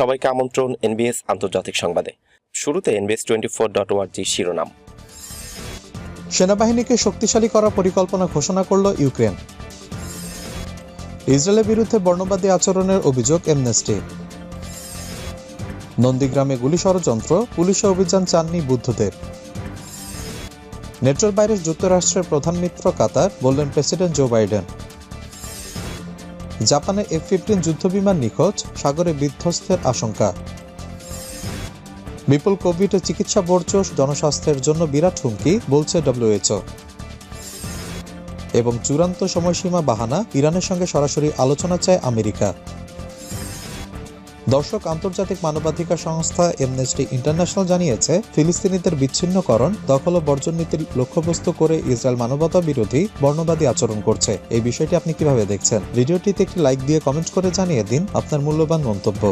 সবাইকে আমন্ত্রণ এনবিএস আন্তর্জাতিক সংবাদে। শুরুতে এনবিএস টোয়েন্টি ফোর ডট ওয়ার্জি শিরোনাম। সেনাবাহিনীকে শক্তিশালী করার পরিকল্পনা ঘোষণা করল ইউক্রেন। ইসরায়েলের বিরুদ্ধে বর্ণবাদী আচরণের অভিযোগ এমনেস্টি নন্দীগ্রামে গুলি ষড়যন্ত্র, পুলিশে অভিযান চাননি বুদ্ধদেব। নেটোর বাইরে যুক্তরাষ্ট্রের প্রধান মিত্র কাতার, বললেন প্রেসিডেন্ট জো বাইডেন। জাপানে এফ ফিফটিন যুদ্ধবিমান নিখোঁজ, সাগরে বিধ্বস্তের আশঙ্কা। বিপুল কোভিড চিকিৎসা বর্জ্য জনস্বাস্থ্যের জন্য বিরাট হুমকি, বলছে ডব্লিউএচও এবং চূড়ান্ত সময়সীমা বাহানা, ইরানের সঙ্গে সরাসরি আলোচনা চায় আমেরিকা। দর্শক আন্তর্জাতিক মানবাধিকার সংস্থা এমনেস্টি ইন্টারন্যাশনাল জানিয়েছে ফিলিস্তিনিদের বিচ্ছিন্নকরণ দখল ও বর্জন নীতির লক্ষ্যবস্তু করে ইসরায়েল মানবতা বিরোধী বর্ণবাদী আচরণ করছে। এই বিষয়টি আপনি কীভাবে দেখছেন? ভিডিওটিতে একটি লাইক দিয়ে কমেন্ট করে জানিয়ে দিন আপনার মূল্যবান মন্তব্য।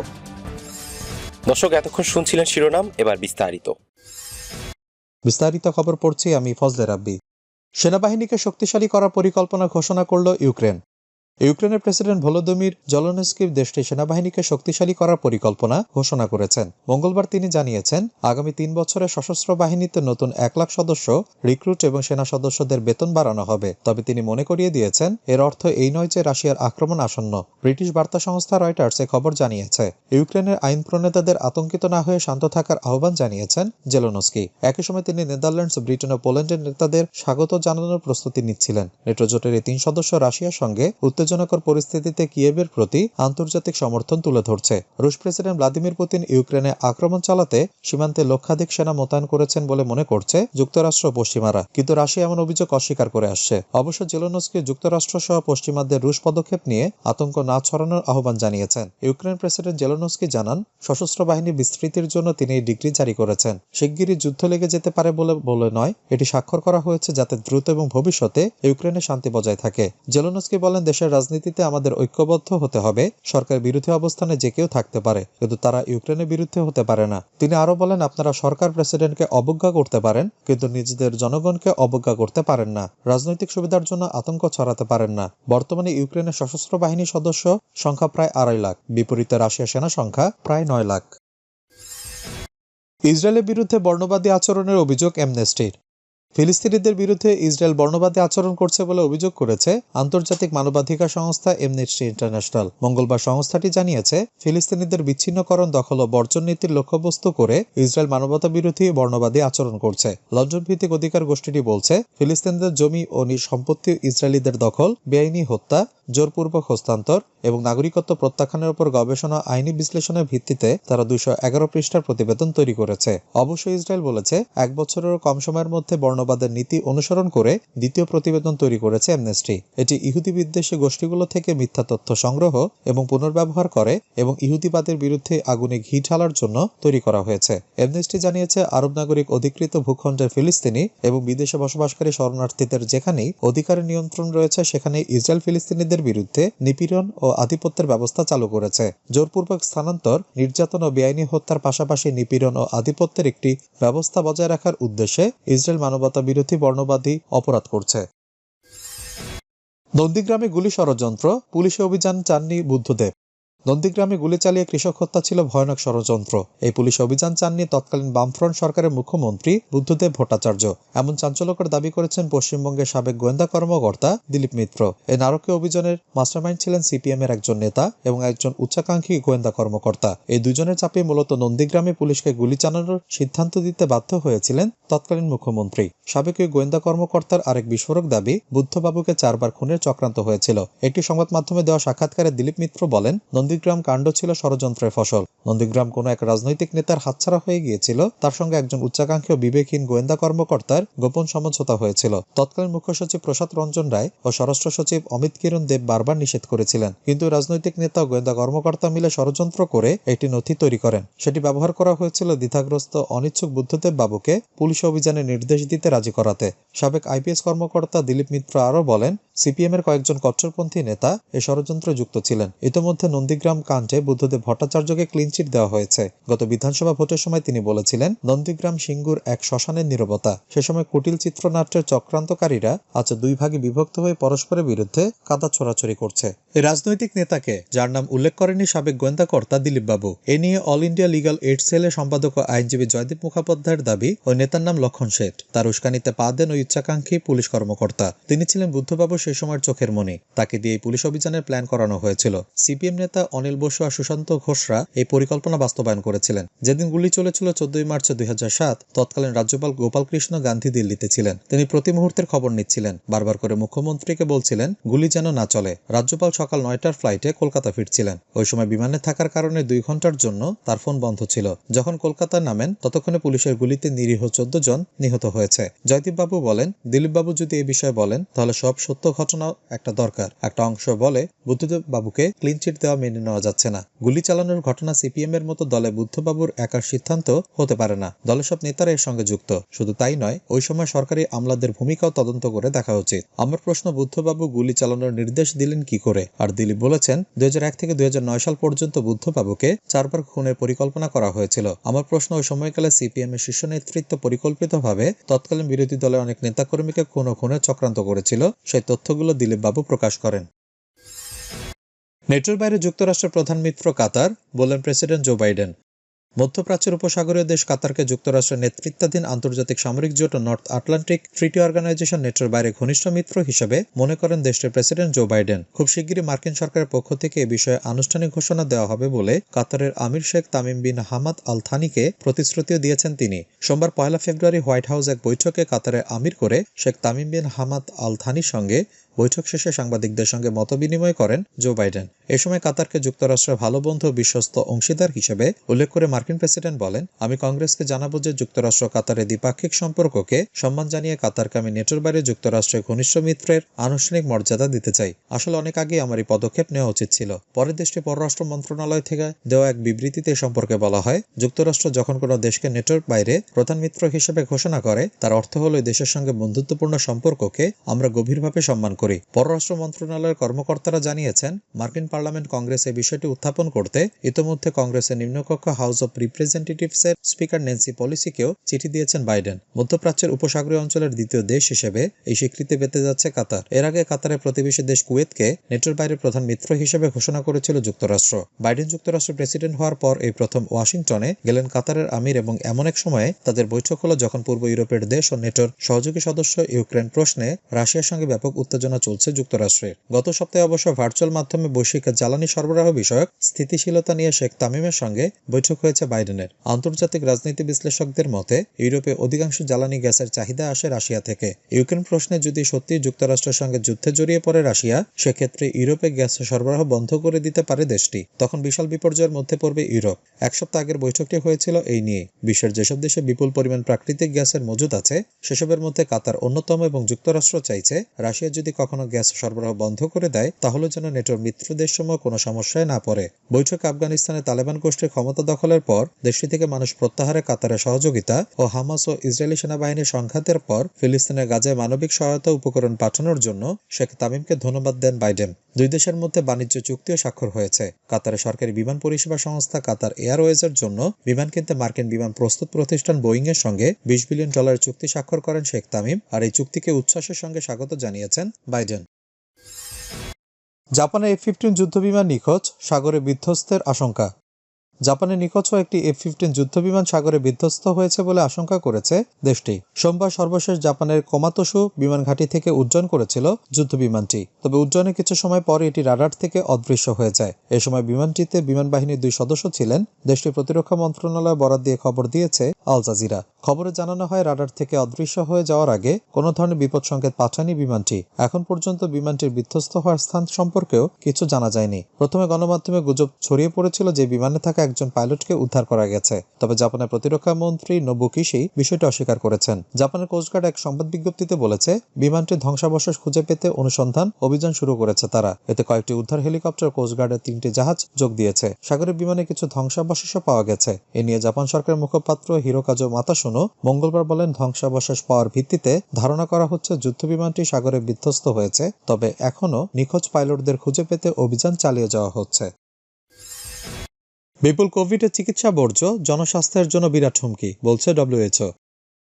দর্শক এতক্ষণ শুনছিলেন শিরোনাম এবার বিস্তারিত। বিস্তারিত খবর পড়ছি আমি ফজলে রাব্বি। সেনাবাহিনীকে শক্তিশালী করার পরিকল্পনা ঘোষণা করল ইউক্রেন। ইউক্রেনের প্রেসিডেন্ট ভলোদমির জলনস্কির দেশটি সেনাবাহিনীকে শক্তিশালী করার পরিকল্পনা ঘোষণা করেছেন। মঙ্গলবার তিনি জানিয়েছেন, আগামী তিন বছরে সশস্ত্র বাহিনীতে নতুন এক লাখ সদস্য, রিক্রুট এবং সেনা সদস্যদের বেতন বাড়ানো হবে। তবে তিনি মনে করিয়ে দিয়েছেন, এর অর্থ এই নয় যে রাশিয়ার আক্রমণ আসন্ন। ব্রিটিশ বার্তা সংস্থা রয়টার্স এ খবর জানিয়েছে, ইউক্রেনের আইন প্রণেতাদের আতঙ্কিত না হয়ে শান্ত থাকার আহ্বান জানিয়েছেন জেলোনস্কি। একই সময় তিনি নেদারল্যান্ডস, ব্রিটেন ও পোল্যান্ডের নেতাদের স্বাগত জানানোর প্রস্তুতি নিচ্ছিলেন। নেটো জোটের এই তিন সদস্য রাশিয়ার সঙ্গে উত্তেজনাকর পরিস্থিতিতে কিয়েভের প্রতি আন্তর্জাতিক সমর্থন তুলে ধরছে। রুশ প্রেসিডেন্ট ভ্লাদিমির পুতিন ইউক্রেনে আক্রমণ চালাতে সীমান্তে লক্ষাধিক সেনা মোতায়েন করেছেন বলে মনে করছে যুক্তরাষ্ট্র পশ্চিমারা। কিন্তু রাশিয়া এমন অভিযোগ অস্বীকার করে আসছে। অবশ্য জেলোনস্কি যুক্তরাষ্ট্র সহ পশ্চিমাদের রুশ পদক্ষেপ নিয়ে আতঙ্ক না ছড়ানোর আহ্বান জানিয়েছেন। ইউক্রেন প্রেসিডেন্ট জেলোনস্কি জানান, সশস্ত্র বাহিনী বিস্তৃতির জন্য তিনি এই ডিগ্রি জারি করেছেন। শিগগিরই যুদ্ধ লেগে যেতে পারে বলে বলে নয়, এটি স্বাক্ষর করা হয়েছে যাতে দ্রুত এবং ভবিষ্যতে ইউক্রেনে শান্তি বজায় থাকে। জেলোনস্কি বলেন, দেশের রাজনীতিতে আমাদের ঐক্যবদ্ধ হতে হবে। সরকার বিরোধী অবস্থানে যে কেউ থাকতে পারে, কিন্তু তারা ইউক্রেনের বিরুদ্ধে হতে পারে না। তিনি আরও বলেন, আপনারা সরকার প্রেসিডেন্টকে অবজ্ঞা করতে পারেন, কিন্তু নিজেদের জনগণকে অবজ্ঞা করতে পারেন না। রাজনৈতিক সুবিধার জন্য আতঙ্ক ছড়াতে পারেন না। বর্তমানে ইউক্রেনের সশস্ত্র বাহিনীর সদস্য সংখ্যা প্রায় আড়াই লাখ। বিপরীতে রাশিয়া সেনা সংখ্যা প্রায় নয় লাখ। ইসরায়েলের বিরুদ্ধে বর্ণবাদী আচরণের অভিযোগ অ্যামনেস্টির। ফিলিস্তিনিদের বিরুদ্ধে ইসরায়েল বর্ণবাদী আচরণ করছে বলে অভিযোগ করেছে আন্তর্জাতিক মানবাধিকার সংস্থা এমনেস্টি ইন্টারন্যাশনাল মঙ্গলবার সংস্থাটি জানিয়েছে, ফিলিস্তিনিদের বিচ্ছিন্নকরণ, দখল ও বর্জন নীতির লক্ষ্যবস্তু করে ইসরায়েল মানবতা বিরোধী বর্ণবাদী আচরণ করছে। লন্ডন ভিত্তিক অধিকার গোষ্ঠীটি বলছে, ফিলিস্তিনিদের জমি ও সম্পত্তি ইসরায়েলিদের দখল, বেআইনি হত্যা, জোরপূর্বক হস্তান্তর এবং নাগরিকত্ব প্রত্যাখ্যানের উপর গবেষণা আইনি বিশ্লেষণের ভিত্তিতে তারা দুইশো এগারো পৃষ্ঠার প্রতিবেদন তৈরি করেছে। অবশ্য ইসরায়েল বলেছে, এক বছরেরও কম সময়ের মধ্যে বর্ণবাদের নীতি অনুসরণ করে দ্বিতীয় প্রতিবেদন তৈরি করেছে অ্যামনেস্টি। এটি ইহুদি বিদ্বেষী গোষ্ঠীগুলো থেকে মিথ্যা তথ্য সংগ্রহ এবং পুনর্ব্যবহার করে এবং ইহুদিবাদের বিরুদ্ধে আগুনে ঘি ঢালার জন্য তৈরি করা হয়েছে। অ্যামনেস্টি জানিয়েছে, আরব নাগরিক অধিকৃত ভূখণ্ডের ফিলিস্তিনি এবং বিদেশে বসবাসকারী শরণার্থীদের যেখানেই অধিকারের নিয়ন্ত্রণ রয়েছে সেখানে ইসরায়েল ফিলিস্তিনিদের বিরুদ্ধে নিপীড়ন ও আধিপত্যের ব্যবস্থা চালু করেছে। জোরপূর্বক স্থানান্তর, নির্যাতন ও বেআইনি হত্যার পাশাপাশি নিপীড়ন ও আধিপত্যের একটি ব্যবস্থা বজায় রাখার উদ্দেশ্যে ইসরায়েল মানবতা বিরোধী বর্ণবাদী অপরাধ করছে। নন্দীগ্রামে গুলি ষড়যন্ত্র পুলিশে অভিযান চাননি বুদ্ধদেব। নন্দীগ্রামে গুলি চালিয়ে কৃষক হত্যা ছিল ভয়ানক ষড়যন্ত্র। এই পুলিশ অভিযান চাননি তৎকালীন বামফ্রন্ট সরকারের মুখ্যমন্ত্রী বুদ্ধদেব ভট্টাচার্য। এমন চাঞ্চল্যকর দাবি করেছেন পশ্চিমবঙ্গের সাবেক গোয়েন্দা কর্মকর্তা দিলীপ মিত্র। এই নারকীয় অভিযানের মাস্টারমাইন্ড ছিলেন সিপিএম এর একজন নেতা এবং একজন উচ্চাকাঙ্ক্ষী গোয়েন্দা কর্মকর্তা। এই দুজনের চাপে মূলত নন্দীগ্রামে পুলিশকে গুলি চালানোর সিদ্ধান্ত দিতে বাধ্য হয়েছিলেন তৎকালীন মুখ্যমন্ত্রী। সাবেক ওই গোয়েন্দা কর্মকর্তার আরেক বিস্ফোরক দাবি, বুদ্ধবাবুকে চারবার খুনের চক্রান্ত হয়েছিল। একটি সংবাদ মাধ্যমে দেওয়া সাক্ষাৎকারে দিলীপ মিত্র বলেন নন্দীগ্রাম কাণ্ড ছিল ষড়যন্ত্রের ফসল। নন্দীগ্রাম কোনো এক রাজনৈতিক নেতার হাতছাড়া হয়ে গিয়েছিল। তার সঙ্গে একজন উচ্চাকাঙ্ক্ষী বিবেকহীন গোয়েন্দা কর্মকর্তার গোপন সমঝোতা হয়েছিল। তৎকালীন মুখ্য সচিব প্রসাদ রঞ্জন রায় ও স্বরাষ্ট্র সচিব অমিত কিরণ দেব বারবার নিষেধ করেছিলেন। কিন্তু রাজনৈতিক নেতা গোয়েন্দা কর্মকর্তা মিলে ষড়যন্ত্র করে একটি নথি তৈরি করেন। সেটি ব্যবহার করা হয়েছিল দ্বিধাগ্রস্ত অনিচ্ছুক বুদ্ধদেব বাবুকে পুলিশ অভিযানে নির্দেশ দিতে রাজি করাতে। সাবেক আইপিএস কর্মকর্তা দিলীপ মিত্র আরও বলেন সিপিএম এর কয়েকজন কট্টরপন্থী নেতা এ ষড়যন্ত্রে যুক্ত ছিলেন। ইতোমধ্যে নন্দীগ্রাম কাণ্ডে বুদ্ধদেব ভট্টাচার্যকে ক্লিনচিট দেওয়া হয়েছে। গত বিধানসভা ভোটের সময় তিনি বলেছিলেন, নন্দীগ্রাম সিঙ্গুর এক শ্মশানের নীরবতা। সে সময় কুটিল চিত্রনাট্যের চক্রান্তকারীরা আজ দুই ভাগে বিভক্ত হয়ে পরস্পরের বিরুদ্ধে কাদা ছোড়াছড়ি করছে। এই রাজনৈতিক নেতাকে, যার নাম উল্লেখ করেনি সাবেক গোয়েন্দা কর্তা দিলীপ বাবু এ নিয়ে অল ইন্ডিয়া লিগাল এইড সেলের সম্পাদক ও আইনজীবী জয়দীপ মুখোপাধ্যায়ের দাবি, ওই নেতার নাম লক্ষণ শেঠ। তার উস্কানিতে পা দেন ওই ইচ্ছাকাঙ্ক্ষী পুলিশ কর্মকর্তা। তিনি ছিলেন বুদ্ধবাবু সেই সময়ের চোখের মণি। তাকে দিয়ে পুলিশ অভিযানের প্ল্যান করানো হয়েছিল। সিপিএম নেতা অনিল বসু আর সুশান্ত ঘোষরা এই পরিকল্পনা বাস্তবায়ন করেছিলেন। যেদিন গুলি চলেছিল চোদ্দই মার্চ দুই হাজার সাত, তৎকালীন রাজ্যপাল গোপাল কৃষ্ণ গান্ধী দিল্লিতে ছিলেন। তিনি প্রতি মুহূর্তের খবর নিচ্ছিলেন। বারবার করে মুখ্যমন্ত্রীকে বলছিলেন, গুলি যেন না চলে। রাজ্যপাল সকাল নয়টার ফ্লাইটে কলকাতা ফিরছিলেন। ওই সময় বিমানে থাকার কারণে দুই ঘণ্টার জন্য তার ফোন বন্ধ ছিল। যখন কলকাতা নামেন, ততক্ষণে পুলিশের গুলিতে নিরীহ চোদ্দ জন নিহত হয়েছে। জয়দীপ বাবু বলেন দিলীপ বাবু যদি এ বিষয়ে বলেন, তাহলে সব সত্য ঘটনা একটা দরকার। একটা অংশ বলে, বুদ্ধদেব বাবুকে ক্লিন চিট দেওয়া মেনে নেওয়া যাচ্ছে না। গুলি চালানোর ঘটনা সিপিএম এর মতো দলে বুদ্ধবাবুর একার সিদ্ধান্ত হতে পারে না। দলের সব নেতারা এর সঙ্গে যুক্ত। শুধু তাই নয়, ওই সময় সরকারি আমলাদের ভূমিকাও তদন্ত করে দেখা উচিত। আমার প্রশ্ন, বুদ্ধবাবু গুলি চালানোর নির্দেশ দিলেন কি করে? আর দিলীপ বলেছেন, দুই হাজার এক থেকে দুই হাজার নয় সাল পর্যন্ত বুদ্ধবাবুকে চারবার খুনের পরিকল্পনা করা হয়েছিল। আমার প্রশ্ন, ওই সময়কালে সিপিএম এর শীর্ষ নেতৃত্ব পরিকল্পিতভাবে তৎকালীন বিরোধী দলের অনেক নেতাকর্মীকে খুন ও খুনের চক্রান্ত করেছিল। সেই তথ্যগুলো দিলীপ বাবু প্রকাশ করেন। নেটোর বাইরে যুক্তরাষ্ট্রের প্রধান মিত্র কাতার বললেন প্রেসিডেন্ট জো বাইডেন। মধ্যপ্রাচ্যের উপসাগরীয় দেশ কাতারকে যুক্তরাষ্ট্রের নেতৃত্বাধীন আন্তর্জাতিক সামরিক জোট নর্থ আটলান্টিক ট্রিটি অর্গানাইজেশন নেটোর বাইরে ঘনিষ্ঠ মিত্র হিসেবে মনে করেন দেশটির প্রেসিডেন্ট জো বাইডেন। খুব শিগগিরই মার্কিন সরকারের পক্ষ থেকে এ বিষয়ে আনুষ্ঠানিক ঘোষণা দেওয়া হবে বলে কাতারের আমির Sheikh Tamim bin Hamad Al থানিকে প্রতিশ্রুতিও দিয়েছেন তিনি। সোমবার পয়লা ফেব্রুয়ারি হোয়াইট হাউস এক বৈঠকে কাতারে আমির করে Sheikh Tamim bin Hamad Al থানির সঙ্গে বৈঠক শেষে সাংবাদিকদের সঙ্গে মতবিনিময় করেন জো বাইডেন। এ সময় কাতারকে যুক্তরাষ্ট্রের ভালো বন্ধু, বিশ্বস্ত অংশীদার হিসেবে উল্লেখ করে মার্কিন প্রেসিডেন্ট বলেন, আমি কংগ্রেসকে জানাব যে যুক্তরাষ্ট্র কাতারের দ্বিপাক্ষিক সম্পর্ককে সম্মান জানিয়ে কাতারকে আমি নেটোর বাইরে যুক্তরাষ্ট্রের ঘনিষ্ঠ মিত্রের আনুষ্ঠানিক মর্যাদা দিতে চাই। আসলে অনেক আগে আমার এই পদক্ষেপ নেওয়া উচিত ছিল। পরে দেশটি পররাষ্ট্র মন্ত্রণালয় থেকে দেওয়া এক বিবৃতিতে সম্পর্কে বলা হয়, যুক্তরাষ্ট্র যখন কোনো দেশকে নেটোর বাইরে প্রধান মিত্র হিসেবে ঘোষণা করে, তার অর্থ হলো দেশের সঙ্গে বন্ধুত্বপূর্ণ সম্পর্ককে আমরা গভীরভাবে সম্মান করি। পররাষ্ট্র মন্ত্রণালয়ের কর্মকর্তারা জানিয়েছেন, মার্কিন পার্লামেন্ট কংগ্রেস এই বিষয়টি উত্থাপন করতে ইতোমধ্যে কংগ্রেসের নিম্নকক্ষ হাউস অব রিপ্রেজেন্টেটিভস এর স্পিকার ন্যান্সি পলিসিকেও চিঠি দিয়েছেন বাইডেন। মধ্যপ্রাচ্যের উপসাগরীয় অঞ্চলের দ্বিতীয় দেশ হিসেবে এই স্বীকৃতি পেতে যাচ্ছে কাতার। এর আগে কাতারের প্রতিবেশী দেশ কুয়েতকে নেটোর বাইরে প্রধান মিত্র হিসেবে ঘোষণা করেছিল যুক্তরাষ্ট্র। বাইডেন যুক্তরাষ্ট্র প্রেসিডেন্ট হওয়ার পর এই প্রথম ওয়াশিংটনে গেলেন কাতারের আমির এবং এমন এক সময়ে তাদের বৈঠক হলো যখন পূর্ব ইউরোপের দেশ ও নেটোর সহযোগী সদস্য ইউক্রেন প্রশ্নে রাশিয়ার সঙ্গে ব্যাপক উত্তেজনা চলছে যুক্তরাষ্ট্রের গত সপ্তাহে অবশ্য ভার্চুয়াল মাধ্যমে বৈশ্বিক জ্বালানি সরবরাহ বিষয়ক স্থিতিশীলতা নিয়ে শেখ তামিমের সঙ্গে বৈঠক হয়েছে বাইডেনের। আন্তর্জাতিক রাজনীতি বিশ্লেষকদের মতে, ইউরোপে অধিকাংশ জ্বালানি গ্যাসের চাহিদা আসে রাশিয়া থেকে। ইউক্রেন প্রশ্নে যদি সত্যি যুক্তরাষ্ট্রের সঙ্গে যুদ্ধে জড়িয়ে পড়ে রাশিয়া, সেক্ষেত্রে ইউরোপে গ্যাস সরবরাহ বন্ধ করে দিতে পারে দেশটি। তখন বিশাল বিপর্যয়ের মধ্যে পড়বে ইউরোপ। এক সপ্তাহ আগের বৈঠকটি হয়েছিল এই নিয়ে। বিশ্বের যেসব দেশে বিপুল পরিমাণ প্রাকৃতিক গ্যাসের মজুদ আছে, সেসবের মধ্যে কাতার অন্যতম এবং যুক্তরাষ্ট্র চাইছে, রাশিয়া যদি কখনো গ্যাস সরবরাহ বন্ধ করে দেয়, তাহলে যেন নেটোর মিত্র দেশসমূহ কোনো সমস্যায় না পড়ে। বৈঠকে আফগানিস্তানে তালেবান গোষ্ঠীর ক্ষমতা দখলের পর, দেশটি থেকে মানুষ প্রত্যাহারে কাতারের সহযোগিতা ও হামাস ও ইসরায়েলি সেনাবাহিনীর সংঘাতের পর, ফিলিস্তিনের গাজায় মানবিক সহায়তা উপকরণ পাঠানোর জন্য শেখ তামিমকে ধন্যবাদ দেন বাইডেন। দুই দেশের মধ্যে বাণিজ্য চুক্তিও স্বাক্ষর হয়েছে। কাতারের সরকারি বিমান পরিষেবা সংস্থা কাতার এয়ারওয়েজের জন্য বিমান কিনতে মার্কিন বিমান প্রস্তুত প্রতিষ্ঠান বোয়িং এর সঙ্গে বিশ বিলিয়ন ডলারের চুক্তি স্বাক্ষর করেন শেখ তামিম, আর এই চুক্তিকে উচ্ছ্বাসের সঙ্গে স্বাগত জানিয়েছেন বাইডেন। জাপানের এফ ফিফটিন যুদ্ধবিমান নিখোঁজ সাগরে বিধ্বস্তের আশঙ্কা। জাপানে নিখোঁজ একটি এফ ফিফটিন যুদ্ধবিমান সাগরে বিধ্বস্ত হয়েছে বলে আশঙ্কা করেছে দেশটি। সোমবার সর্বশেষ জাপানের কোমাতোসু বিমান ঘাঁটি থেকে উড্ডয়ন করেছিল যুদ্ধবিমানটি। তবে উড্ডয়নের কিছু সময় পরে এটি রাডার থেকে অদৃশ্য হয়ে যায়। এ সময় বিমানটিতে বিমান বাহিনীর দুই সদস্য ছিলেন। দেশটির প্রতিরক্ষা মন্ত্রণালয় বরাদ দিয়ে খবর দিয়েছে আল জাজিরা। খবরে জানানো হয়, রাডার থেকে অদৃশ্য হয়ে যাওয়ার আগে কোনো ধরনের বিপদ সংকেত পাঠায়নি বিমানটি। এখন পর্যন্ত বিমানটির বিধ্বস্ত হওয়ার স্থান সম্পর্কেও কিছু জানা যায়নি। প্রথমে গণমাধ্যমে গুজব ছড়িয়ে পড়েছিল যে বিমানে থাকা একজন পাইলটকে উদ্ধার করা গেছে। তবে জাপানের প্রতিরক্ষা মন্ত্রী নোবুকিশি বিষয়টি অস্বীকার করেছেন। জাপানের কোস্টগার্ড এক সংবাদ বিজ্ঞপ্তিতে বলেছে বিমানটির ধ্বংসাবশেষ খুঁজে পেতে অনুসন্ধান অভিযান শুরু করেছে তারা। এতে কয়েকটি উদ্ধার হেলিকপ্টার কোস্টগার্ডের তিনটি জাহাজ যোগ দিয়েছে। সাগরের বিমানে কিছু ধ্বংসাবশেষও পাওয়া গেছে। এ নিয়ে জাপান সরকারের মুখপাত্র হিরোকাজো প্রশাসনও মঙ্গলবার বলেন, ধ্বংসাবশেষ পাওয়ার ভিত্তিতে ধারণা করা হচ্ছে যুদ্ধবিমানটি সাগরে বিধ্বস্ত হয়েছে, তবে এখনও নিখোঁজ পাইলটদের খুঁজে পেতে অভিযান চালিয়ে যাওয়া হচ্ছে। বিপুল কোভিডের চিকিৎসা বর্জ্য জনস্বাস্থ্যের জন্য বিরাট হুমকি বলছে ডব্লিউএইচও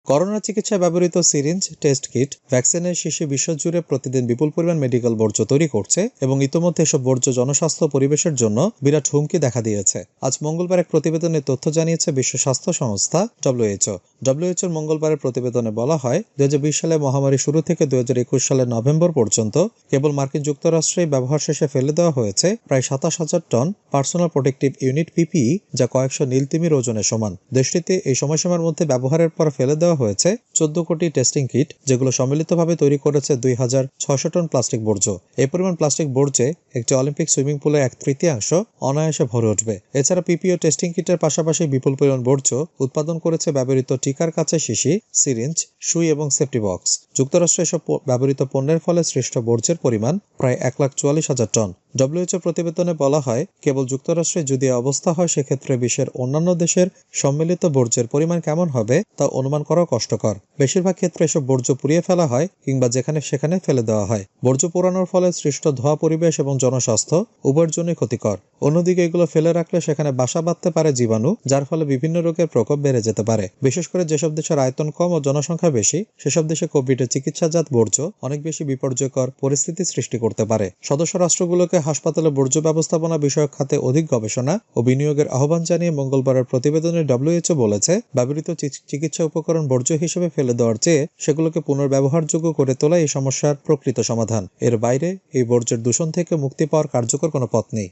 করোনা চিকিৎসায় ব্যবহৃত সিরিঞ্জ, টেস্ট কিট, ভ্যাকসিনের শিশি বিশ্বজুড়ে প্রতিদিন বিপুল পরিমাণ মেডিকেল বর্জ্য তৈরি করছে এবং ইতোমধ্যে এসব বর্জ্য জনস্বাস্থ্য পরিবেশের জন্য বিরাট হুমকি দেখা দিয়েছে। আজ মঙ্গলবার এক প্রতিবেদনে তথ্য জানিয়েছে বিশ্ব স্বাস্থ্য সংস্থা ডব্লিউএইচও। ডব্লিউএইচওর মঙ্গলবারের প্রতিবেদনে বলা হয়, দুই হাজার বিশ সালে মহামারী শুরু থেকে দুই সালের নভেম্বর পর্যন্ত কেবল মার্কিন যুক্তরাষ্ট্রেই ব্যবহার শেষে ফেলে দেওয়া হয়েছে প্রায় সাতাশ হাজার ton personal protective unit PPE, যা কয়েকশো নীলতিমির ওজনের সমান। দেশটিতে এই সময়সীমার মধ্যে ব্যবহারের পর ফেলে দেওয়া হয়েছে চোদ্দ কোটি টেস্টিং কিট, যেগুলো সম্মিলিতভাবে তৈরি করেছে দুই হাজার ছয়শো টন প্লাস্টিক বর্জ্য। এই পরিমাণ প্লাস্টিক বর্জ্যে একটি অলিম্পিক সুইমিং পুলে এক তৃতীয়াংশ অনায়াসে ভরে উঠবে। এছাড়া পিপিও টেস্টিং কিটের পাশাপাশি বিপুল পরিমাণ বর্জ্য উৎপাদন করেছে ব্যবহৃত টিকার কাছে শিশি, সিরিঞ্জ, সুই এবং সেফটি বক্স। যুক্তরাষ্ট্রে এসব ব্যবহৃত পণ্যের ফলে সৃষ্ট বর্জ্যের পরিমাণ প্রায় এক লাখ চুয়াল্লিশ হাজার টন। ডব্লিউএইচও প্রতিবেদনে বলা হয়, কেবল যুক্তরাষ্ট্রে যদি অবস্থা হয়, সেক্ষেত্রে বিশ্বের অন্যান্য দেশের সম্মিলিত বর্জ্যের পরিমাণ কেমন হবে, তা অনুমান করা কষ্টকর। বেশিরভাগ ক্ষেত্রে এসব বর্জ্য পুড়িয়ে ফেলা হয় কিংবা যেখানে সেখানে ফেলে দেওয়া হয়। বর্জ্য পোড়ানোর ফলে সৃষ্ট ধোয়া পরিবেশ এবং জনস্বাস্থ্য উভয়ের জন্যই ক্ষতিকর। অন্যদিকে এগুলো ফেলে রাখলে সেখানে বাসা বাঁধতে পারে জীবাণু, যার ফলে বিভিন্ন রোগের প্রকোপ বেড়ে যেতে পারে। বিশেষ করে যেসব দেশের আয়তন কম ও জনসংখ্যা বেশি, সেসব দেশে কোভিডের চিকিৎসাজাত বর্জ্য অনেক বেশি বিপর্যয়কর পরিস্থিতি সৃষ্টি করতে পারে। সদস্য রাষ্ট্রগুলোকে হাসপাতালে বর্জ্য ব্যবস্থাপনা বিষয়ক খাতে অধিক গবেষণা ও বিনিয়োগের আহ্বান জানিয়ে মঙ্গলবারের প্রতিবেদনে ডব্লিউএইচও বলেছে, ব্যবহৃত চিকিৎসা উপকরণ বর্জ্য হিসেবে ফেলে দেওয়ার চেয়ে সেগুলোকে পুনর্ব্যবহারযোগ্য করে তোলা এই সমস্যার প্রকৃত সমাধান। এর বাইরে এই বর্জ্যের দূষণ থেকে মুক্তি পাওয়ার কার্যকর কোনো পথ নেই।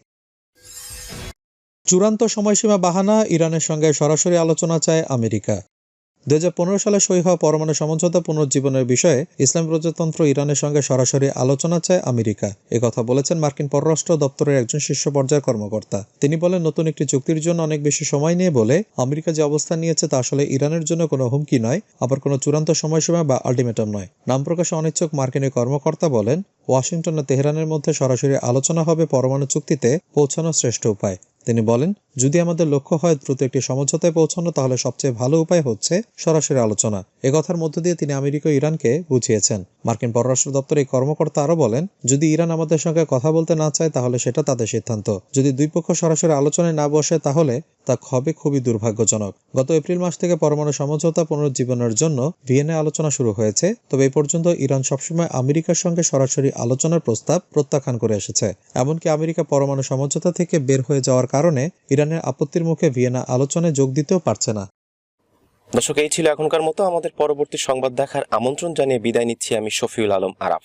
চূড়ান্ত সময়সীমা বাহানা ইরানের সঙ্গে সরাসরি আলোচনা চায় আমেরিকা। দুই হাজার পনেরো সালে সই হওয়া পরমাণু সমঝোতা পুনর্জীবনের বিষয়ে ইসলাম প্রজাতন্ত্র ইরানের সঙ্গে সরাসরি আলোচনা চায় আমেরিকা। কথা বলেছেন মার্কিন পররাষ্ট্র দপ্তরের একজন শীর্ষ পর্যায়ের কর্মকর্তা। তিনি বলেন, নতুন একটি চুক্তির জন্য অনেক বেশি সময় নিয়ে বলে, আমেরিকা যে অবস্থান নিয়েছে তা আসলে ইরানের জন্য কোনো হুমকি নয়, আবার কোনো চূড়ান্ত সময়সীমা বা আলটিমেটাম নয়। নাম প্রকাশে অনিচ্ছুক মার্কিন কর্মকর্তা বলেন, ওয়াশিংটন ও তেহরানের মধ্যে সরাসরি আলোচনা হবে পরমাণু চুক্তিতে, পৌঁছানোর শ্রেষ্ঠ উপায়। তিনি বলেন যদি আমাদের লক্ষ্য হয় দ্রুত একটি সমঝোতায় পৌঁছানো, তাহলে সবচেয়ে ভালো উপায় হচ্ছে সরাসরি আলোচনা। এ কথার মধ্য দিয়ে তিনি আমেরিকা ইরানকে বুঝিয়েছেন। মার্কিন পররাষ্ট্র দপ্তরের কর্মকর্তা আরও বলেন, যদি ইরান আমাদের সঙ্গে কথা বলতে না চায়, তাহলে সেটা তাদের সিদ্ধান্ত। যদি দুই পক্ষ সরাসরি আলোচনায় না বসে, তাহলে তা হবে খুবই দুর্ভাগ্যজনক। গত এপ্রিল মাস থেকে পরমাণু সমঝোতা পুনরুজ্জীবনের জন্য ভিয়েনে আলোচনা শুরু হয়েছে। তবে এই পর্যন্ত ইরান সবসময় আমেরিকার সঙ্গে সরাসরি আলোচনার প্রস্তাব প্রত্যাখ্যান করে এসেছে। এমনকি আমেরিকা পরমাণু সমঝোতা থেকে বের হয়ে যাওয়ার কারণে ইরানের আপত্তির মুখে ভিয়েনা আলোচনায় যোগ দিতেও পারছে না। দর্শক, এই ছিল এখনকার মতো। আমাদের পরবর্তী সংবাদ দেখার আমন্ত্রণ জানিয়ে বিদায় নিচ্ছি আমি শফিউল আলম আরাফ।